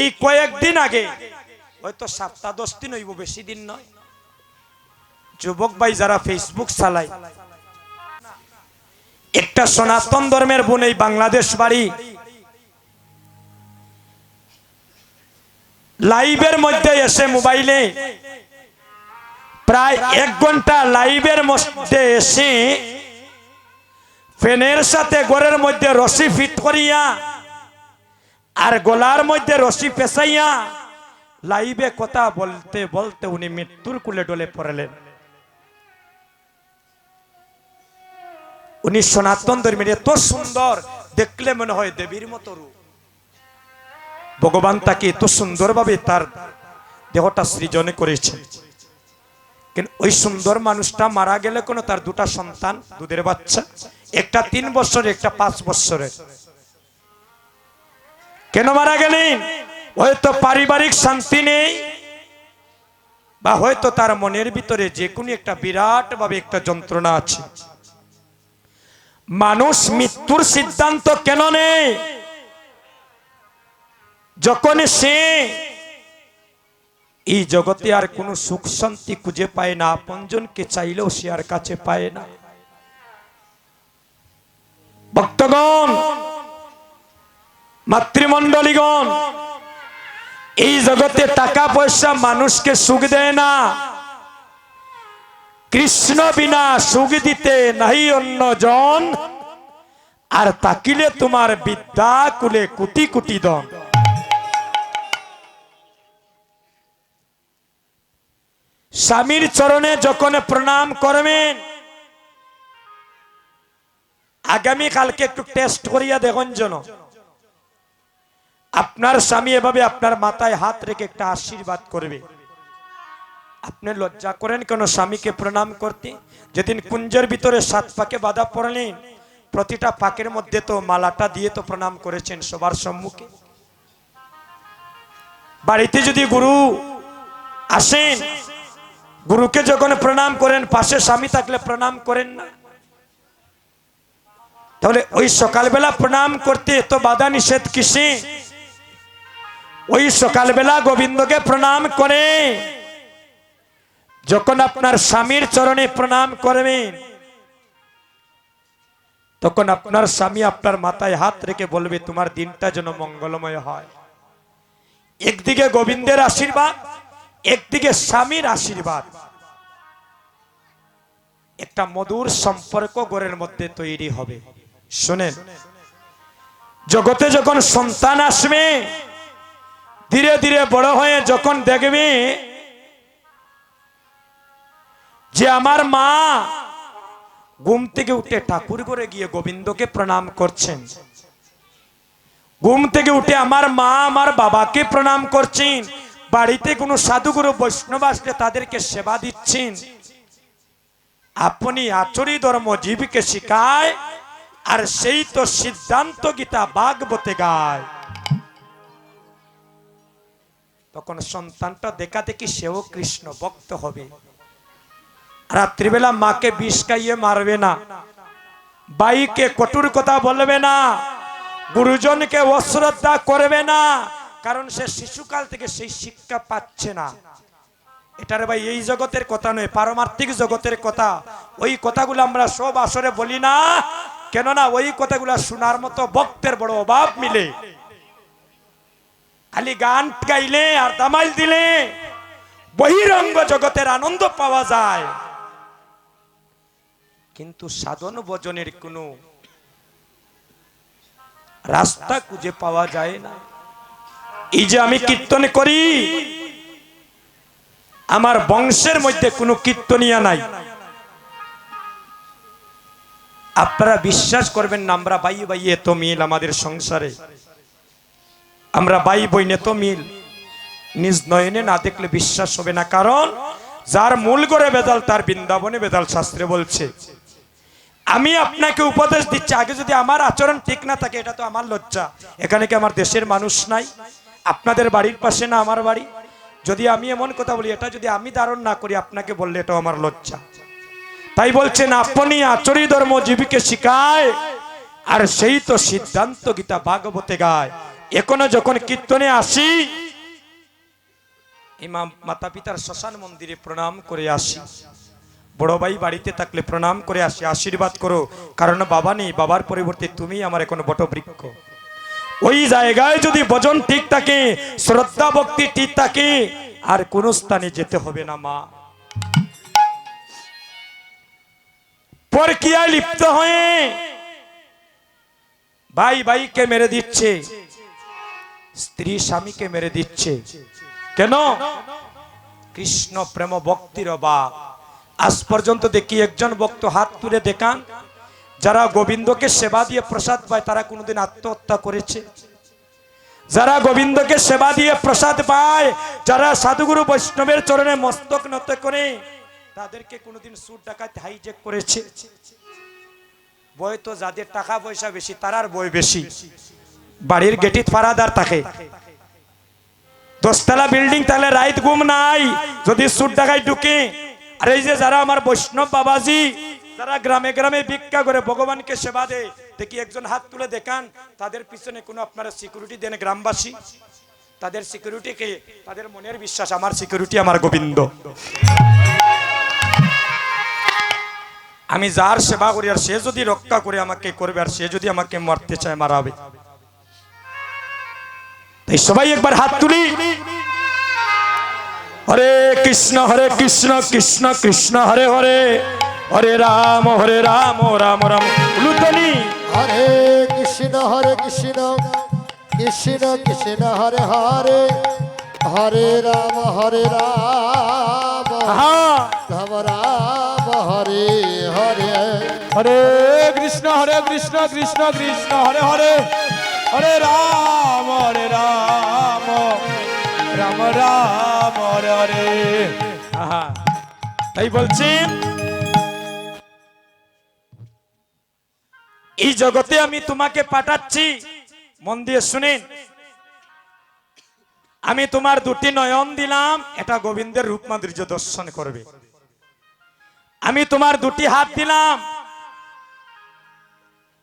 এই কয়েকদিন আগে, হয়তো সাতটা দশ দিন হইব, বেশি দিন নয়। যুবক ভাই যারা ফেসবুক চালায়, একটা সনাতন ধর্মের বোন এই বাংলাদেশ বাড়ি, লাইভের মধ্যে এসে মোবাইলে প্রায় এক ঘণ্টা লাইভের মধ্যে এসে ফ্যানের সাথে ঘরের মধ্যে রশি ফিট করিয়া আর গলার মধ্যে রশি পেঁচাইয়া লাইবে কথা বলতে বলতে উনি মৃত্যুর কুলে ডলে পড়লেন। উনি সনাতন ধর্মের এত সুন্দর, দেখলে মনে হয় দেবীর মতো রূপ। ভগবান তাকে এত সুন্দরভাবে তার দেহটা সৃজন করেছে। কিন্তু ওই সুন্দর মানুষটা মারা গেলে কোনো তার দুটা সন্তান, দুধের বাচ্চা, একটা তিন বছরের, একটা পাঁচ বছরের। কেন মারা গেলেন? হয়তো পারিবারিক শান্তি নেই, বা হয়তো তার মনের ভিতরে যে কোনো একটা বিরাট ভাবে একটা যন্ত্রণা আছে। মানুষ মৃত্যুর সিদ্ধান্ত কেন নেই যখন সে এই জগতে আর কোনো সুখ শান্তি খুঁজে পায় না, আপনজনকে চাইলেও সে আর কাছে পায় না। ভক্তগণ মাতৃমণ্ডলীগণ, এই জগতে টাকা পয়সা মানুষকে সুখ দেয় না। কৃষ্ণ বিনা সুখ দিতে নাহি অন্য জন, আর তাকিলে তোমার বিদ্যা কুলে কুটি কুটি দন। স্বামীর চরণে যখন প্রণাম করবেন আগামী কালকে একটু টেস্ট করিয়া দেখুন যেন। আপনার স্বামী এভাবে আপনার মাথায় হাত রেখে একটা আশীর্বাদ করবে। আপনি লজ্জা করেন কেন স্বামীকে প্রণাম করতে? যেদিন কুঞ্জের ভিতরে সাত পাকে বাধা পড়লেন, প্রতিটা পাকের মধ্যে তো মালাটা দিয়ে তো প্রণাম করেছেন সবার সম্মুখে। বাড়িতে যদি গুরু আসেন, গুরুকে যখন প্রণাম করেন, পাশে স্বামী থাকলে প্রণাম করেন না। তাহলে ওই সকালবেলা প্রণাম করতে এত বাধা নিষেধ কিসে? ওই সকালবেলা গোবিন্দকে প্রণাম করে। যখন আপনার স্বামীর চরণে প্রণাম করবেন তখন আপনার স্বামী আপনার মাথায় হাত রেখে বলবে, তোমার দিনটা যেন মঙ্গলময় হয়। একদিকে গোবিন্দের আশীর্বাদ, একদিকে স্বামীর আশীর্বাদ। একটা মধুর সম্পর্ক গড়ের মধ্যে তৈরি হবে। শোনেন, জগতে যখন সন্তান আসবে ধীরে ধীরে বড় হয়ে যখন দেখবে যে আমার মা ঘুম থেকে উঠে ঠাকুর করে গিয়ে গোবিন্দকে প্রণাম করছেন। ঘুম থেকে উঠে আমার মা আমার বাবাকে প্রণাম করছেন। বাড়িতে কোনো সাধুগুরু বৈষ্ণব আসলে তাদেরকে সেবা দিচ্ছেন। আপনি আচরি ধর্ম জীবকে শিখায় আর সেই তো সিদ্ধান্ত গীতা বাগবতে গায়। তখন সন্তানটা দেখা দেখি সেও কৃষ্ণ, ভক্ত হবে। রাত্রিবেলা মাকে বিষ খাইয়ে মারবে না। বাইকে কটুর কথা বলবে না। গুরুজনকে অশ্রদ্ধা করবে না। কারণ সে শিশুকাল থেকে সেই শিক্ষা পাচ্ছে না। এটার ভাই এই জগতের কথা নয়, পারমার্থিক জগতের কথা। ওই কথাগুলো আমরা সব আসরে বলি না। কেননা ওই কথাগুলো শোনার মতো ভক্তের বড় অভাব মিলে। খালি গান গাইলে আর দামাইল দিলে বহিরঙ্গ জগতের আনন্দ পাওয়া যায়। কিন্তু সাধন ভজনের কোনো রাস্তা খুঁজে পাওয়া যায় না। এই যে আমি কীর্তন করি, আমার বংশের মধ্যে কোনো কীর্তনিয়া নাই। আপনারা বিশ্বাস করবেন না, আমরা বাইয়ে বাই এত মিল আমাদের সংসারে। আমরা বাই বইনে তো মিল। নিজ নয়নে না দেখলে বিশ্বাস হবে না, কারণ যার মূল করে বেদাল তার বৃন্দাবনে বেদাল শাস্ত্রে বলছে, আমি আপনাকে উপদেশ দিচ্ছি, আগে যদি আমার আচরণ ঠিক না থাকে, এটা তো আমার লজ্জা। এখানে কি আমার দেশের মানুষ নাই? আপনাদের বাড়ির পাশে না আমার বাড়ি? যদি আমি এমন কথা বলি, এটা যদি আমি ধারণ না করি, আপনাকে বললে এটাও আমার লজ্জা। তাই বলছেন, আপনি আচরি ধর্ম জীবিকে শিখায়, আর সেই তো সিদ্ধান্ত গীতা ভাগবতে গায়। এখনও যখন কীর্তনে আসি, ইমাম মাতা পিতার শ্মশান মন্দিরে প্রণাম করে আসি। বড় ভাই বাড়িতে থাকলে প্রণাম করে আসি, আশীর্বাদ করো। কারণ বাবা নেই, বাবার পরিবর্তে তুমি আমার এখন বটবৃক্ষ। ওই জায়গায় যদি ভজন ঠিক থাকে, শ্রদ্ধা ভক্তি ঠিক থাকে, আর কোন স্থানে যেতে হবে না, মা। পরকিয়ায় লিপ্ত হয়ে? ভাই ভাইকে মেরে দিচ্ছে। স্ত্রী স্বামীকে মেরে দিচ্ছে। কেন? কৃষ্ণ প্রেম ভক্তির অভাব। আজ পর্যন্ত দেখি একজন ভক্ত হাত তুলে দেখান, যারা গোবিন্দকে সেবা দিয়ে প্রসাদ পায়, তারা কোনোদিন আত্মহত্যা করেছে। যারা গোবিন্দকে সেবা দিয়ে প্রসাদ পায়, যারা সাধুগুরু বৈষ্ণবের চরণে মস্তক নত করে, তাদেরকে কোনোদিন সুর ডাকাত হাইজেক করেছে। বই তো যাদের টাকা পয়সা বেশি, তারার বই বেশি। বাড়ির গেটিত ফারাদার থাকে। দশতলা বিল্ডিং তাহলে রাইত ঘুম নাই, যদি সুর ডাকায় ঢুকে। আর এই যে যারা আমার বৈষ্ণব বাবাজি, যারা গ্রামে গ্রামে ভিক্ষা করে ভগবানকে সেবা দেয়, দেখি একজন হাত তুলে দেখান, তাদের পিছনে কোনো আপনারা সিকিউরিটি দেন গ্রামবাসী? তাদের সিকিউরিটিকে তাদের মনের বিশ্বাস, আমার সিকিউরিটি আমার গোবিন্দ। আমি যার সেবা করি আর সে যদি রক্ষা করে আমাকে করবে, আর সে যদি আমাকে মারতে চায়, মারাবে। তাই সবাই একবার হাত তুলি। হরে কৃষ্ণ হরে কৃষ্ণ কৃষ্ণ কৃষ্ণ হরে হরে। হরে রাম হরে রাম রাম রাম। লুতনি হরে কৃষ্ণ হরে কৃষ্ণ কৃষ্ণ কৃষ্ণ হরে হরে। হরে রাম হরে রাম। রাম রাম হরে হরে। হরে কৃষ্ণ হরে কৃষ্ণ কৃষ্ণ কৃষ্ণ হরে হরে। হরে রাম হরে রাম রাম রাম হরে আহা। তাই বলছেন এই জগতে আমি তোমাকে পাঠাচ্ছি, মন দিয়ে শুনেন আমি তোমার দুটি নয়ন দিলাম, এটা গোবিন্দের রূপ মাধুর্য দর্শন করবে আমি তোমার দুটি হাত দিলাম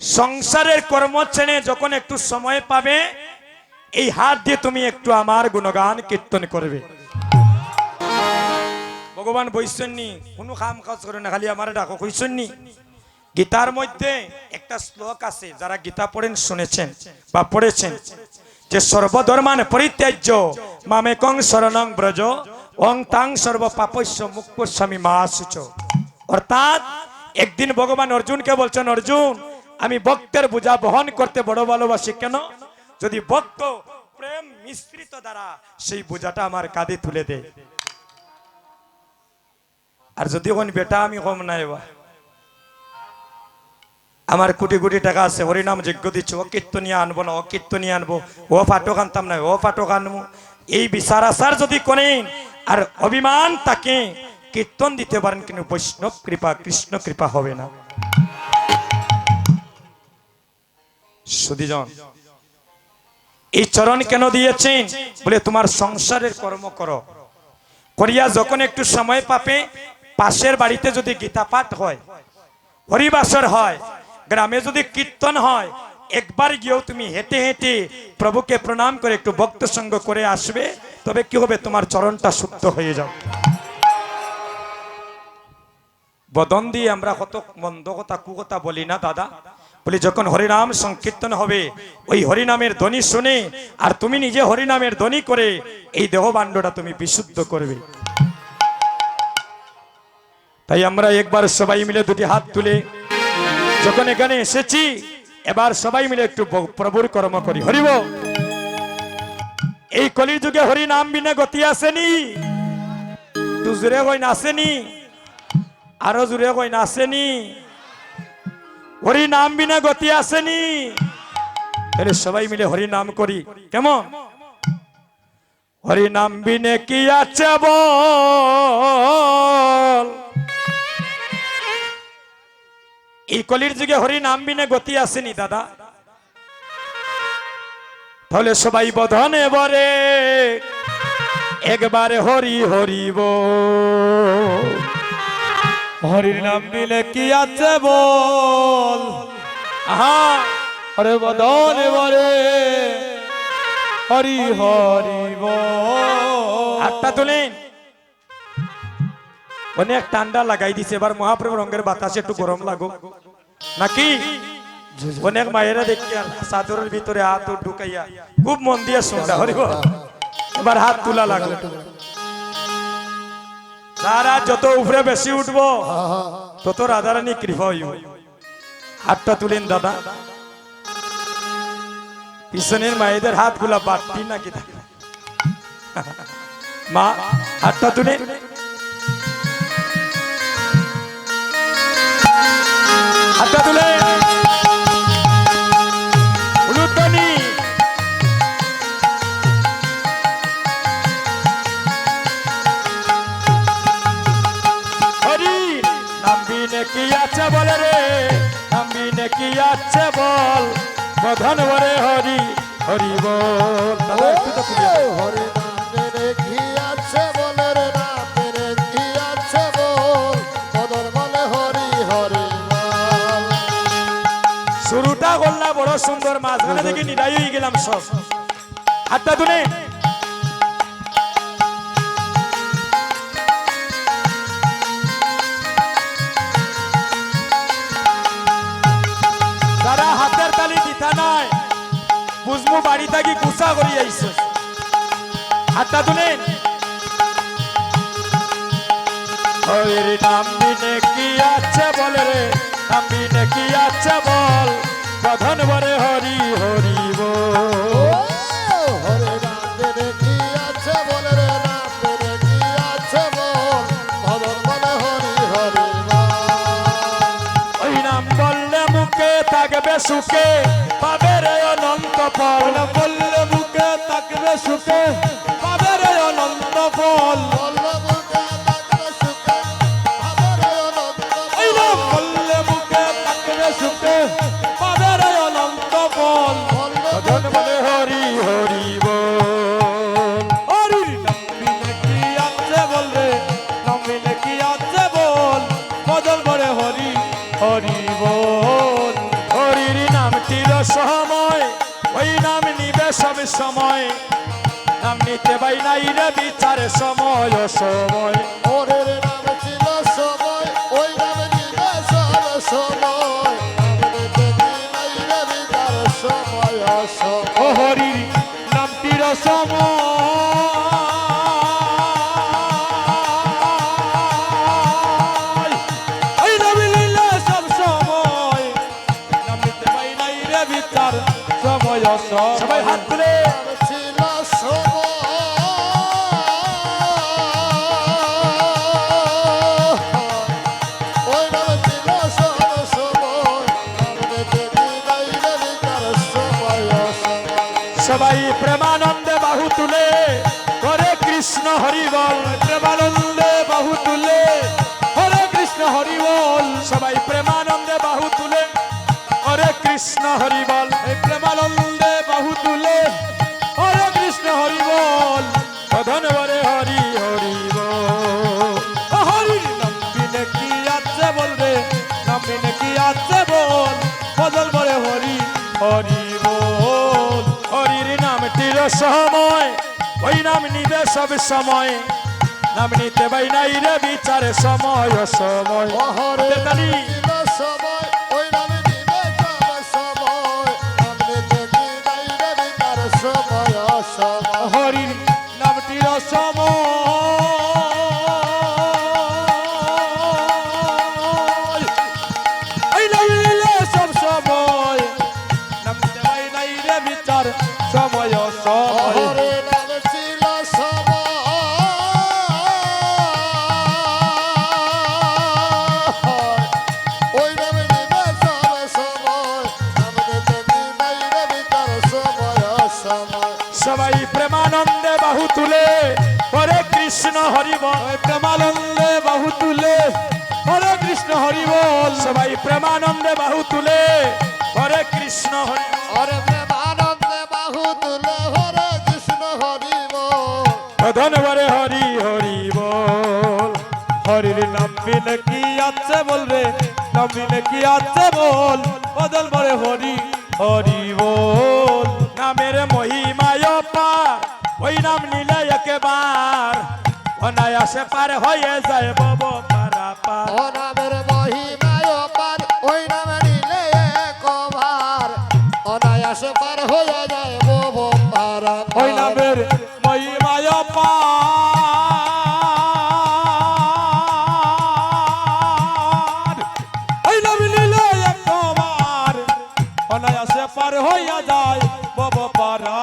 সংসারের কর্ম ছেড়ে যখন একটু সময় পাবে, এই হাত দিয়ে তুমি একটু আমার গুণগান কীর্তন করবে। ভগবান বৈশ্বন্যী কোনো কাম কাজ করে না, খালি আমার ডাকো কইসন্নি গীতার মধ্যে একটা শ্লোক আছে, যারা গীতা পড়েন, শুনেছেন বা পড়েছেন। যে সর্বধর্মান পরিত্যাজ্য মামে কং শরণং ব্রজ, অং তাং সর্ব পাপস্য মুক্ত স্বামী মা অর্থাৎ, একদিন ভগবান অর্জুনকে বলছেন, অর্জুন আমি ভক্তের বোঝা বহন করতে বড় ভালোবাসি কেন? যদি ভক্ত প্রেম মিশ্রিত দ্বারা সেই বোঝাটা আমার কাঁধে তুলে দেয়। আর যদি কোন বেটা আমি কম নাই আমার কোটি কোটি টাকা আছে, হরিনাম যজ্ঞ দিচ্ছে, ও কীর্তনিয়া আনব না, ও কীর্তনিয়া আনব, ও ফাটক আনতাম না, ও ফাটক আনব। এই বিচার আচার যদি করেন, আর অভিমান তাকে কীর্তন দিতে পারেন, কিন্তু বৈষ্ণব কৃপা, কৃষ্ণ কৃপা হবে না। সুদীজন এই চরণ কেন দিয়েছেন? বলে, তোমার সংসারের কর্ম করো। করিয়া যখন একটু সময় পাবে পাশের বাড়িতে যদি গীতা পাঠ হয়, হরিবাসর হয়, গ্রামে যদি কীর্তন হয়, একবার গিয়েও তুমি হেঁটে হেঁটে প্রভুকে প্রণাম করে একটু ভক্ত সঙ্গ করে আসবে, তবে কি হবে? তোমার চরণটা শুদ্ধ হয়ে যাবে। বদন দিয়ে আমরা কত মন্দ কথা, কুকথা বলি না, দাদা। বলি, যখন হরিনাম সংকীর্তন হবে, ওই হরিনামের ধ্বনি শুনে আর তুমি নিজে হরিনামের ধ্বনি করে এই দেহবাণ্ডটা তুমি বিশুদ্ধ করবে। তাই আমরা একবার সবাই মিলে দুটি হাত তুলে, যখন এখানে এসেছি, এবার সবাই মিলে একটু প্রভুর কর্ম করি। হরিব এই কলিযুগে হরি নাম বিনা গতি আসেনি তু জুড়ে কই নাসেনি আরও জুড়ে কই নাসেনি হরি নাম বিনা গতি আসেনি। তাহলে সবাই মিলে হরি নাম করি। কেমন? হরি নাম বিনে কি আছে বল? এই কলির যুগে হরি নাম বিনে গতি আসেনি, দাদা। তাহলে সবাই বধনে বরে, একবারে হরি হরিব। হরির নাম বিলে কি আছে বল? আহা হরে বদন বরে হরি হরি হাতটা তুলেন অনেক ঠান্ডা লাগাই দিছে, এবার মহাপ্রভু রঙের বাতাসে একটু গরম লাগুক। নাকি? অনেক মায়েরা দেখি আর চাদরের ভিতরে হাত ঢুকাইয়া খুব মন দিয়ে শুনটা হরিব এবার হাত তোলা লাগল। তারা যত উপরে বেশি উঠবো, তত রাধারানী কৃপা হইব। হাতটা তুলেন দাদা। পিছনের মায়েদের হাতগুলা বাড়তি নাকি মা, হাতটা তুলে। হাতটা তুলে। নামবি নাকি আছে বলে রে? নামবি নাকি আছে বল? বধন বরে হরি হরি বল। হরে শুরুটা করলাম বড় সুন্দর মাঝখানে দেখি নিরাই গেলাম সব। হাতটা তুলে। বাড়ি থাকি গুছা করি আইস হাতটা তুলেন হরির নাম বিনে কি আছে বলে রে? নাম বিনে কি আছে বল? প্রধান বরে হরি হরি বল থাকবে সুখে। অনন্ত ফল না বললে বুকে তাকবে সুখে। সময় সবাই প্রেমানন্দে বাহু তুলে। করে কৃষ্ণ, হরি বল। প্রেমানন্দে বাহু তুলে। হরে কৃষ্ণ, হরি বল। সবাই প্রেমানন্দে বাহু তুলে। করে কৃষ্ণ, হরি হরির সময়। ওই নাম নিবে সব সময়। নাম নিতে পাই নাই রে বিচারে সময় সময় প্রেমানন্দে বাহু তুলে করে কৃষ্ণ হরি অরে প্রেমানন্দে বাহু তুলে হরে কৃষ্ণ হরিব প্রধান বরে হরি হরি বল। হরির নাম বিনে কি আছে বলবে নাম বিনে কি আছে বল? বদল বলে হরি হরি বল। নামের মহিমায় পার ওই নাম নিলে একেবার। অনায়াসে পার হয়ে যায় বব পারা পার ও নামের মহিমায় পার ওই নামে নিলে একবার অনায়াসে পার হয়ে যায় বব পারা ওই নামের মহিমায় একবার অনায়াসে পার হইয়া যায় বব পারা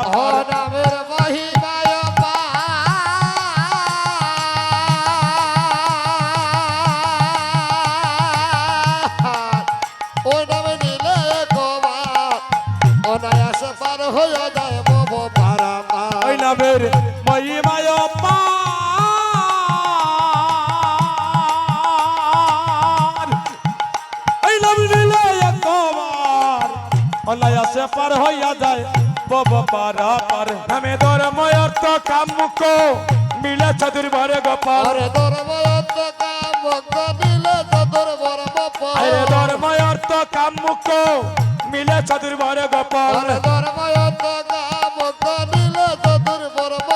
পার হইয়া যায় বব পারা পার। নামে ধর্ময় তো কামুক মিলে চতুর ভরে গোপাল। আরে ধর্ময়ত্ত কাম ভক্ত দিলে চতুর বর্ম আরে ধর্ময় তো কামুক মিলে চতুর ভরে গোপাল। আরে ধর্ময়ত্ত কাম ভক্ত দিলে চতুর বর্ম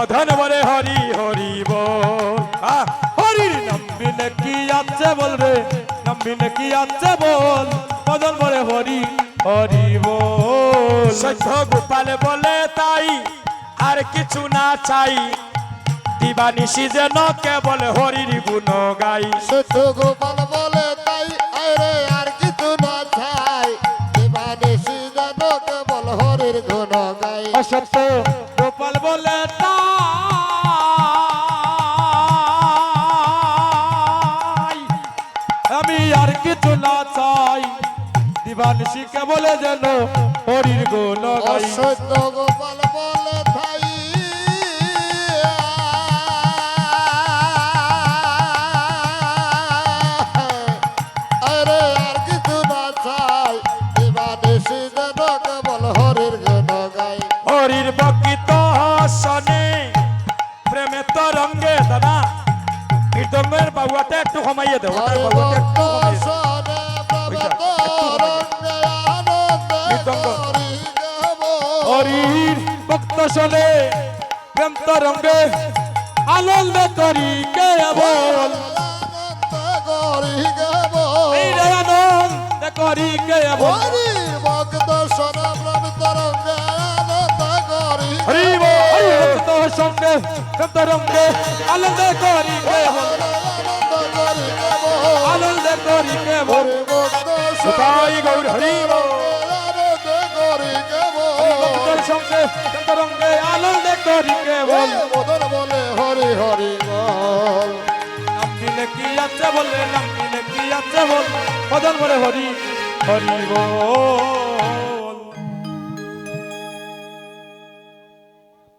অধন বরে হরি হরি বল। আহ, হরির নাম্বিনে কি আছে বল রে নাম্বিনে কি আছে বল? বদল বলে হরি হরি বল। সহ্য গোপাল বলে তাই আর কিছু না চাই। দিবানিশি যেন কেবল হরির গুণ গাই। শুধু গোপাল বলে তাই আরে আর কিছু না চাই। দিবানিশি যেন কেবল হরির গুণ গাই। অসত্য গোপাল বলে তাই বলে যেন হরির গুণ গোপাল বলে তাই আরে আর কিছু না চাই দিবানিশি যেন কেবল হরির গুণ গাই। হরির বকিত শনে প্রেমে তো রঙ্গে দাদা মৃদঙ্গের বাবুয়াটা একটু কমাইয়ে দেবো বাবুয়াটা একটু হরির ভক্ত শোনে প্রেম তরঙ্গে আনন্দ করি কে বল? আনন্দে করি কে বল? ভক্ত শোনে প্রভতরঙ্গে আনন্দে হরি হরি ভক্ত সঙ্গে প্রেম তরঙ্গে আনন্দ করি কে বল? আনন্দ করি কে বল? হরি ভক্ত তাই শোনে গৌর হরি বল। ভক্তর সঙ্গে আনন্দে তরঙ্গে আনন্দ করি কে বল মদন বলে হরি হরি বল। নামটিলে কি আছে বলে নামটিলে কি আছে বল। মদন বলে হরি হরি বল।